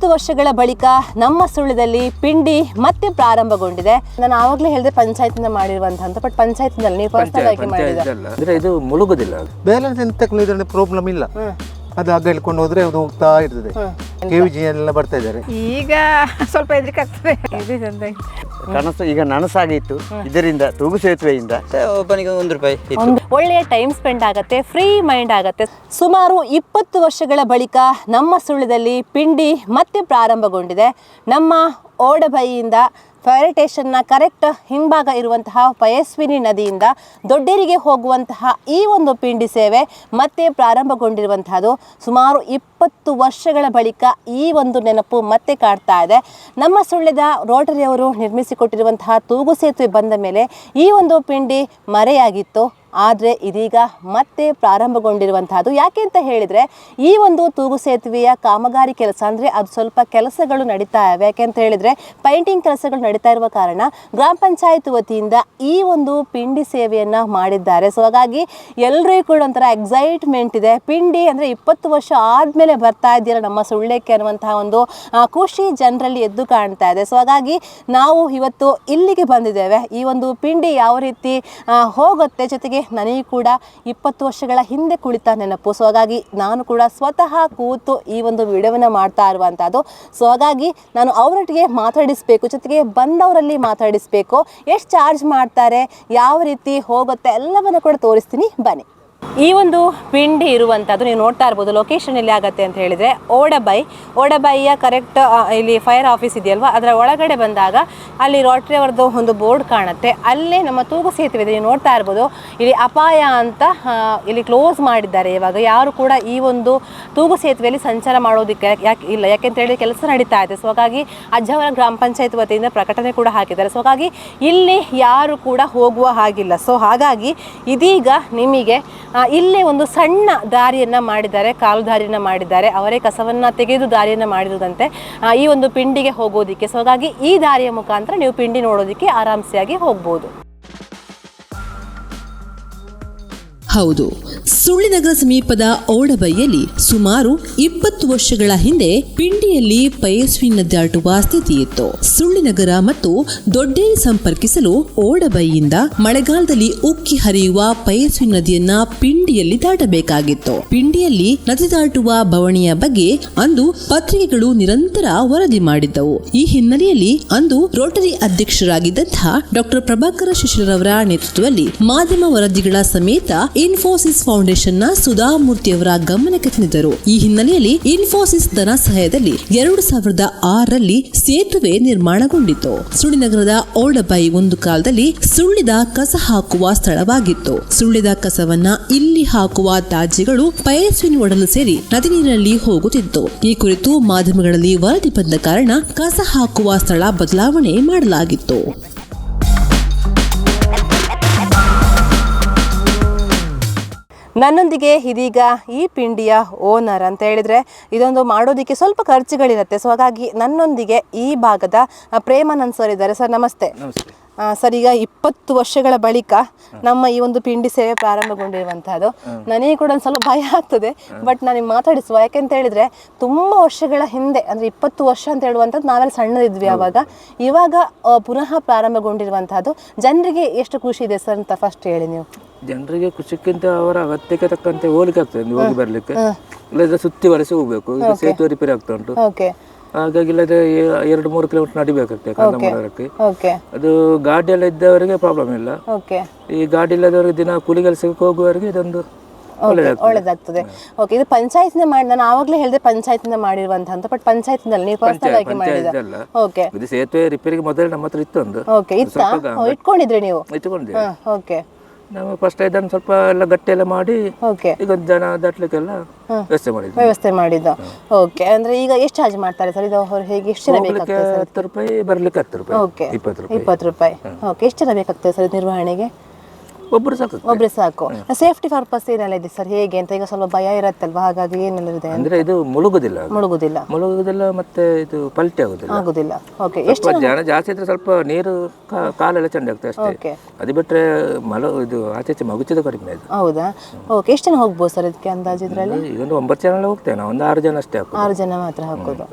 ಇಪ್ಪತ್ತು ವರ್ಷಗಳ ಬಳಿಕ ನಮ್ಮ ಸುಳ್ಯದಲ್ಲಿ ಪಿಂಡಿ ಮತ್ತೆ ಪ್ರಾರಂಭಗೊಂಡಿದೆ. ನಾನು ಆವಾಗಲೇ ಹೇಳಿದೆ ಪಂಚಾಯತ್ನ ಮಾಡಿರುವಂತಹ ಅಂತ ಬಟ್ ಪಂಚಾಯತ್ನಲ್ಲಿ ನೀವು ಪರ್ಸನಲ್ ಆಗಿ ಮಾಡಿದ ಅಂದ್ರೆ ಇದು ಮುಳುಗುದಿಲ್ಲ ಬ್ಯಾಲೆನ್ಸ್ ಇದರಲ್ಲಿ ಪ್ರಾಬ್ಲಮ್ ಇಲ್ಲ. ಅದು ಆಗ ಹಿಡ್ಕೊಂಡು ಹೋದ್ರೆ ಅದು ಹೋಗ್ತಾ ಇರ್ತದೆ. ಕೆ ವಿ ಜಿ ಎಲ್ಲ ಬರ್ತಾ ಇದ್ದಾರೆ. ಈಗ ಸ್ವಲ್ಪ ಹೆದರಿಕೆ ಆಗ್ತದೆ ಇದು ಚಂದ ಕನಸು ಈಗ ನನಸಾಗಿತ್ತು. ಇದರಿಂದ ತೂಗು ಸೇತುವೆಯಿಂದ. ಒಬ್ಬನಿಗೆ ಒಂದು ರೂಪಾಯಿ ಇತ್ತು. ಒಳ್ಳೆಯ ಟೈಮ್ ಸ್ಪೆಂಡ್ ಆಗತ್ತೆ ಫ್ರೀ ಮೈಂಡ್ ಆಗತ್ತೆ. ಸುಮಾರು ಇಪ್ಪತ್ತು ವರ್ಷಗಳ ಬಳಿಕ ನಮ್ಮ ಸುಳ್ಳದಲ್ಲಿ ಪಿಂಡಿ ಮತ್ತೆ ಪ್ರಾರಂಭಗೊಂಡಿದೆ. ನಮ್ಮ ಓಡಬೈಯಿಂದ ಫೈರ್ ಕರೆಕ್ಟ್ ಹಿಂಭಾಗ ಇರುವಂತಹ ಪಯಸ್ವಿನಿ ನದಿಯಿಂದ ದೊಡ್ಡೇರಿಗೆ ಹೋಗುವಂತಹ ಈ ಒಂದು ಪಿಂಡಿ ಸೇವೆ ಮತ್ತೆ ಪ್ರಾರಂಭಗೊಂಡಿರುವಂತಹದ್ದು ಸುಮಾರು ಇಪ್ಪತ್ತು ವರ್ಷಗಳ ಬಳಿಕ ಈ ಒಂದು ನೆನಪು ಮತ್ತೆ ಕಾಡ್ತಾ ಇದೆ. ನಮ್ಮ ಸುಳ್ಯದ ರೋಟರಿಯವರು ನಿರ್ಮಿಸಿಕೊಟ್ಟಿರುವಂತಹ ತೂಗು ಸೇತುವೆ ಬಂದ ಮೇಲೆ ಈ ಒಂದು ಪಿಂಡಿ ಮರೆಯಾಗಿತ್ತು. ಆದರೆ ಇದೀಗ ಮತ್ತೆ ಪ್ರಾರಂಭಗೊಂಡಿರುವಂತಹದ್ದು. ಯಾಕೆ ಅಂತ ಹೇಳಿದರೆ, ಈ ಒಂದು ತೂಗು ಸೇತುವೆಯ ಕಾಮಗಾರಿ ಕೆಲಸ ಅಂದರೆ ಅದು ಸ್ವಲ್ಪ ಕೆಲಸಗಳು ನಡೀತಾ ಇವೆ. ಯಾಕೆ ಅಂತ ಹೇಳಿದರೆ, ಪೈಂಟಿಂಗ್ ಕೆಲಸಗಳು ನಡೀತಾ ಇರುವ ಕಾರಣ ಗ್ರಾಮ ಪಂಚಾಯತ್ ವತಿಯಿಂದ ಈ ಒಂದು ಪಿಂಡಿ ಸೇವೆಯನ್ನು ಮಾಡಿದ್ದಾರೆ. ಸೊ ಹಾಗಾಗಿ ಎಲ್ಲರಿಗೂ ಕೂಡ ಒಂಥರ ಎಕ್ಸೈಟ್ಮೆಂಟ್ ಇದೆ. ಪಿಂಡಿ ಅಂದರೆ ಇಪ್ಪತ್ತು ವರ್ಷ ಆದಮೇಲೆ ಬರ್ತಾ ಇದೆಯಲ್ಲ ನಮ್ಮ ಸುಳ್ಳೇಕೆ ಅನ್ನುವಂತಹ ಒಂದು ಖುಷಿ ಜನರಲ್ಲಿ ಎದ್ದು ಕಾಣ್ತಾ ಇದೆ. ಸೊ ಹಾಗಾಗಿ ನಾವು ಇವತ್ತು ಇಲ್ಲಿಗೆ ಬಂದಿದ್ದೇವೆ. ಈ ಒಂದು ಪಿಂಡಿ ಯಾವ ರೀತಿ ಹೋಗುತ್ತೆ, ಜೊತೆಗೆ ನನಗೂ ಕೂಡ ಇಪ್ಪತ್ತು ವರ್ಷಗಳ ಹಿಂದೆ ಕುಳಿತ ನೆನಪು. ಸೊ ಹಾಗಾಗಿ ನಾನು ಕೂಡ ಸ್ವತಃ ಕೂತು ಈ ಒಂದು ವಿಡಿಯೋವನ್ನು ಮಾಡ್ತಾ ಇರುವಂಥದ್ದು ಸೊ ಹಾಗಾಗಿ ನಾನು ಅವರೊಟ್ಟಿಗೆ ಮಾತಾಡಿಸ್ಬೇಕು, ಜೊತೆಗೆ ಬಂದವರಲ್ಲಿ ಮಾತಾಡಿಸ್ಬೇಕು. ಎಷ್ಟು ಚಾರ್ಜ್ ಮಾಡ್ತಾರೆ, ಯಾವ ರೀತಿ ಹೋಗುತ್ತೆ ಎಲ್ಲವನ್ನು ಕೂಡ ತೋರಿಸ್ತೀನಿ. ಬನ್ನಿ. ಈ ಒಂದು ಪಿಂಡಿ ಇರುವಂಥದ್ದು ನೀವು ನೋಡ್ತಾ ಇರ್ಬೋದು ಲೊಕೇಶನ್ ಎಲ್ಲಿ ಆಗುತ್ತೆ ಅಂತ ಹೇಳಿದರೆ ಓಡಬೈ. ಓಡಬೈಯ ಕರೆಕ್ಟ್ ಇಲ್ಲಿ ಫೈರ್ ಆಫೀಸ್ ಇದೆಯಲ್ವಾ? ಅದರ ಒಳಗಡೆ ಬಂದಾಗ ಅಲ್ಲಿ ರೋಟ್ರಿ ಅವರದ್ದು ಒಂದು ಬೋರ್ಡ್ ಕಾಣುತ್ತೆ. ಅಲ್ಲೇ ನಮ್ಮ ತೂಗು ಸೇತುವೆ ಇದೆ ನೀವು ನೋಡ್ತಾ ಇರ್ಬೋದು, ಇಲ್ಲಿ ಅಪಾಯ ಅಂತ ಇಲ್ಲಿ ಕ್ಲೋಸ್ ಮಾಡಿದ್ದಾರೆ ಇವಾಗ. ಯಾರು ಕೂಡ ಈ ಒಂದು ತೂಗು ಸೇತುವೆಯಲ್ಲಿ ಸಂಚಾರ ಮಾಡೋದಕ್ಕೆ ಯಾಕೆ ಇಲ್ಲ. ಯಾಕೆಂತ ಹೇಳಿ ಕೆಲಸ ನಡೀತಾ ಇದೆ. ಸೊ ಹಾಗಾಗಿ ಅಜ್ಜವರ ಗ್ರಾಮ ಪಂಚಾಯತ್ ವತಿಯಿಂದ ಪ್ರಕಟಣೆ ಕೂಡ ಹಾಕಿದ್ದಾರೆ. ಸೊ ಹಾಗಾಗಿ ಇಲ್ಲಿ ಯಾರು ಕೂಡ ಹೋಗುವ ಹಾಗಿಲ್ಲ. ಸೊ ಹಾಗಾಗಿ ಇದೀಗ ನಿಮಗೆ ಇಲ್ಲೇ ಒಂದು ಸಣ್ಣ ದಾರಿಯನ್ನ ಮಾಡಿದ್ದಾರೆ ಕಾಲು ದಾರಿಯನ್ನ ಮಾಡಿದ್ದಾರೆ. ಅವರೇ ಕಸವನ್ನ ತೆಗೆದು ದಾರಿಯನ್ನ ಮಾಡಿರುವುದಂತೆ ಈ ಒಂದು ಪಿಂಡಿಗೆ ಹೋಗೋದಿಕ್ಕೆ. ಸೊ ಹಾಗಾಗಿ ಈ ದಾರಿಯ ಮುಖಾಂತರ ನೀವು ಪಿಂಡಿ ನೋಡೋದಿಕ್ಕೆ ಆರಾಮ್ಸೆಯಾಗಿ ಹೋಗ್ಬೋದು. ಹೌದು. ಸುಳ್ಳಿನಗರ ಸಮೀಪದ ಓಡಬೈಯಲ್ಲಿ ಸುಮಾರು ಇಪ್ಪತ್ತು ವರ್ಷಗಳ ಹಿಂದೆ ಪಿಂಡಿಯಲ್ಲಿ ಪಯಸ್ವಿ ನದ್ದಾಟುವ ಸ್ಥಿತಿಯಿತ್ತು. ಸ್ಥಿತಿ ಇತ್ತು ಸುಳ್ಳಿನಗರ ಮತ್ತು ದೊಡ್ಡೇರಿ ಸಂಪರ್ಕಿಸಲು ಓಡಬೈಯಿಂದ ಮಳೆಗಾಲದಲ್ಲಿ ಉಕ್ಕಿ ಹರಿಯುವ ಪಯಸ್ವಿ ನದಿಯನ್ನ ಪಿಂಡಿಯಲ್ಲಿ ದಾಟಬೇಕಾಗಿತ್ತು. ಪಿಂಡಿಯಲ್ಲಿ ನದಿ ದಾಟುವ ಬವಣಿಯ ಬಗ್ಗೆ ಅಂದು ಪತ್ರಿಕೆಗಳು ನಿರಂತರ ವರದಿ ಮಾಡಿದ್ದವು. ಈ ಹಿನ್ನೆಲೆಯಲ್ಲಿ ಅಂದು ರೋಟರಿ ಅಧ್ಯಕ್ಷರಾಗಿದ್ದಂತಹ ಡಾಕ್ಟರ್ ಪ್ರಭಾಕರ ಶಿಶಿರವರ ನೇತೃತ್ವದಲ್ಲಿ ಮಾಧ್ಯಮ ವರದಿಗಳ ಸಮೇತ ಇನ್ಫೋಸಿಸ್ ಫೌಂಡೇಶನ್ನ ಸುಧಾಮೂರ್ತಿಯವರ ಗಮನಕ್ಕೆ ತಂದಿದ್ದರು. ಈ ಹಿನ್ನೆಲೆಯಲ್ಲಿ ಇನ್ಫೋಸಿಸ್ ಧನ ಸಹಾಯದಲ್ಲಿ ಎರಡು ಸಾವಿರದ ಆರರಲ್ಲಿ ಸೇತುವೆ ನಿರ್ಮಾಣಗೊಂಡಿತು ಸುಳ್ಳಿನಗರದ ಓಡಬೈ ಒಂದು ಕಾಲದಲ್ಲಿ ಸುಳ್ಳಿದ ಕಸ ಹಾಕುವ ಸ್ಥಳವಾಗಿತ್ತು. ಸುಳ್ಳಿದ ಕಸವನ್ನ ಇಲ್ಲಿ ಹಾಕುವ ತಾಜಿಗಳು ಪಯಸ್ವಿನಿ ಒಡಲು ಸೇರಿ ನದಿ ನೀರಿನಲ್ಲಿ ಹೋಗುತ್ತಿತ್ತು. ಈ ಕುರಿತು ಮಾಧ್ಯಮಗಳಲ್ಲಿ ವರದಿ ಬಂದ ಕಾರಣ ಕಸ ಹಾಕುವ ಸ್ಥಳ ಬದಲಾವಣೆ ಮಾಡಲಾಗಿತ್ತು. ನನ್ನೊಂದಿಗೆ ಇದೀಗ ಈ ಪಿಂಡಿಯ ಓನರ್ ಅಂತ ಹೇಳಿದರೆ ಇದೊಂದು ಮಾಡೋದಕ್ಕೆ ಸ್ವಲ್ಪ ಖರ್ಚುಗಳಿರುತ್ತೆ. ಸೊ ಹಾಗಾಗಿ ನನ್ನೊಂದಿಗೆ ಈ ಭಾಗದ ಪ್ರೇಮಾನಂದ್ ಸರ್ ಇದ್ದಾರೆ. ಸರ್ ನಮಸ್ತೆ. ನಮಸ್ತೆ. ಸರ್ ಈಗ ಇಪ್ಪತ್ತು ವರ್ಷಗಳ ಬಳಿಕ ನಮ್ಮ ಈ ಒಂದು ಪಿಂಡಿ ಸೇವೆ ಪ್ರಾರಂಭಗೊಂಡಿರುವಂತಹದ್ದು. ನನಗೆ ಕೂಡ ಒಂದು ಸ್ವಲ್ಪ ಭಯ ಆಗ್ತದೆ ಬಟ್ ನಾನು ಮಾತಾಡಿಸುವ. ಯಾಕೆಂತ ಹೇಳಿದ್ರೆ ತುಂಬಾ ವರ್ಷಗಳ ಹಿಂದೆ ಅಂದ್ರೆ ಇಪ್ಪತ್ತು ವರ್ಷ ಅಂತ ಹೇಳುವಂಥದ್ದು ನಾವೆಲ್ಲ ಸಣ್ಣದಿದ್ವಿ ಆವಾಗ ಇವಾಗ ಪುನಃ ಪ್ರಾರಂಭಗೊಂಡಿರುವಂತಹದ್ದು ಜನರಿಗೆ ಎಷ್ಟು ಖುಷಿ ಇದೆ ಸರ್ ಅಂತ ಫಸ್ಟ್ ಹೇಳಿ ನೀವು. ಜನರಿಗೆ ಖುಷಿಕ್ಕಿಂತ ಅವರ ಅಗತ್ಯಕ್ಕೆ ತಕ್ಕಂತೆ ಹೋಗ್ಲಿಕ್ಕೆ ಆಗ್ತದೆ ಹೋಗಿ ಬರ್ಲಿಕ್ಕೆ. ಇಲ್ಲದ್ರೆ ಸುತ್ತಿ ವರೆಸಿ ಹೋಗ್ಬೇಕು. ಸೇತುವೆ ರಿಪೇರಿ ಆಗ್ತಾ ಉಂಟು. ಹಾಗಾಗಿ ಇಲ್ಲದೆ ಎರಡು ಮೂರು ಕಿಲೋಮೀಟರ್ ನಡಿಬೇಕಾಗ್ತದೆ ಕಂದಮರಕ್ಕೆ ಓಕೆ ಅದು ಗಾಡಿ ಎಲ್ಲ ಇದ್ದವರಿಗೆ ಪ್ರಾಬ್ಲಮ್ ಇಲ್ಲ. ಈ ಗಾಡಿ ಇಲ್ಲದವರಿಗೆ ದಿನ ಕೂಲಿ ಕೆಲಸಕ್ಕೆ ಹೋಗುವವರಿಗೆ ಇದೊಂದು ಒಳ್ಳೆದಾಗ್ತದೆ. ಓಕೆ ಇದು ಪಂಚಾಯತ್ನ ಮಾಡಿ ನಾನು ಆವಾಗಲೇ ಹೇಳಿದೆ ಇಂದ ಮಾಡಿರುವಂತ ಅಂತ ಬಟ್ ಪಂಚಾಯತ್ನಲ್ಲಿ ನೀವು ಪರ್ಸನಲ್ ಆಗಿ ಮಾಡಿದ. ಓಕೆ ಇದು ಸೇತುವೆ ರಿಪೇರಿಗೆ ಮೊದಲು ನಮ್ಮ ಹತ್ರ ಇತ್ತು ಒಂದು. ಓಕೆ ಇತ್ತಾ? ಇಟ್ಕೊಂಡಿದ್ರಿ ನೀವು? ಇಟ್ಕೊಂಡಿದ್ದೀರಾ ಓಕೆ ನಾವು ಫಸ್ಟ್ ಇದನ್ನು ಸ್ವಲ್ಪ ಎಲ್ಲ ಗಟ್ಟಿ ಎಲ್ಲ ಮಾಡಿ ಓಕೆ ಈಗ ಜನ ದಾಟ್ಲಿಕ್ಕೆಲ್ಲ ವ್ಯವಸ್ಥೆ ಮಾಡಿದ್ವಿ. ವ್ಯವಸ್ಥೆ ಮಾಡಿದ್ದು. ಓಕೆ ಅಂದ್ರೆ ಈಗ ಎಷ್ಟು ಚಾರ್ಜ್ ಮಾಡ್ತಾರೆ ಸರ್? ಇದು ಅವ್ರು ಹೇಗೆ ಎಷ್ಟು ಜನ ಹೋಗ್ಲಿಕ್ಕೆ ಬೇಕಾಗ್ತದೆ ಹತ್ತು ರೂಪಾಯಿ ಬರ್ಲಿಕ್ಕೆ ಹತ್ತು ರೂಪಾಯಿ ಓಕೆ ಇಪ್ಪತ್ತು ರೂಪಾಯಿ. ಇಪ್ಪತ್ತು ರೂಪಾಯಿ. ಓಕೆ ಎಷ್ಟು ಜನ ಬೇಕಾಗ್ತದೆ ಸರ್ ನಿರ್ವಹಣೆಗೆ? ಒಬ್ಬರು ಸಾಕು ಒಬ್ಬರು ಸಾಕು. ಸೇಫ್ಟಿ ಪರ್ಪಸ್ ಏನೆಲ್ಲ ಇದೆ ಸರ್? ಹೇಗೆ ಅಂತ? ಈಗ ಸ್ವಲ್ಪ ಭಯ ಇರತ್ತಲ್ವಾ? ಹಾಗಾಗಿ ಏನೆಲ್ಲ ಇದೆ ಅಂದ್ರೆ ಇದು ಮುಳುಗುದಿಲ್ಲ ಅದು. ಮುಳುಗುದಿಲ್ಲ. ಮುಳುಗುದಿಲ್ಲ ಮತ್ತೆ ಇದು ಪಲ್ಟಿ ಆಗುದಿಲ್ಲ. ಆಗುದಿಲ್ಲ. ಓಕೆ ಎಷ್ಟು ಸ್ವಲ್ಪ ಜನ ಜಾಸ್ತಿ ಇದ್ರೆ ಸ್ವಲ್ಪ ನೀರು ಕಾ- ಕಾಲೆಲ್ಲ ಚೆಂದ ಆಗ್ತದೆ ಅಷ್ಟೇ. ಓಕೆ ಅದು ಬಿಟ್ರೆ ಮಲ ಇದು ಆಚೆ ಈಚೆ ಮಗುಚಿದ ಕಡಿಮೆ ಅದು. ಹೌದಾ? ಓಕೆ ಎಷ್ಟು ಜನ ಹೋಗ್ಬೋದು ಸರ್ ಇದಕ್ಕೆ ಅಂದಾಜು ಇದರಲ್ಲಿ? ಈಗ ಒಂದು ಒಂಬತ್ತು ಜನ ಎಲ್ಲ ಹೋಗ್ತೇವೆ ನಾವು. ಒಂದು ಆರು ಜನ ಅಷ್ಟೇ ಆರು ಜನ ಮಾತ್ರ ಹಾಕೋದು.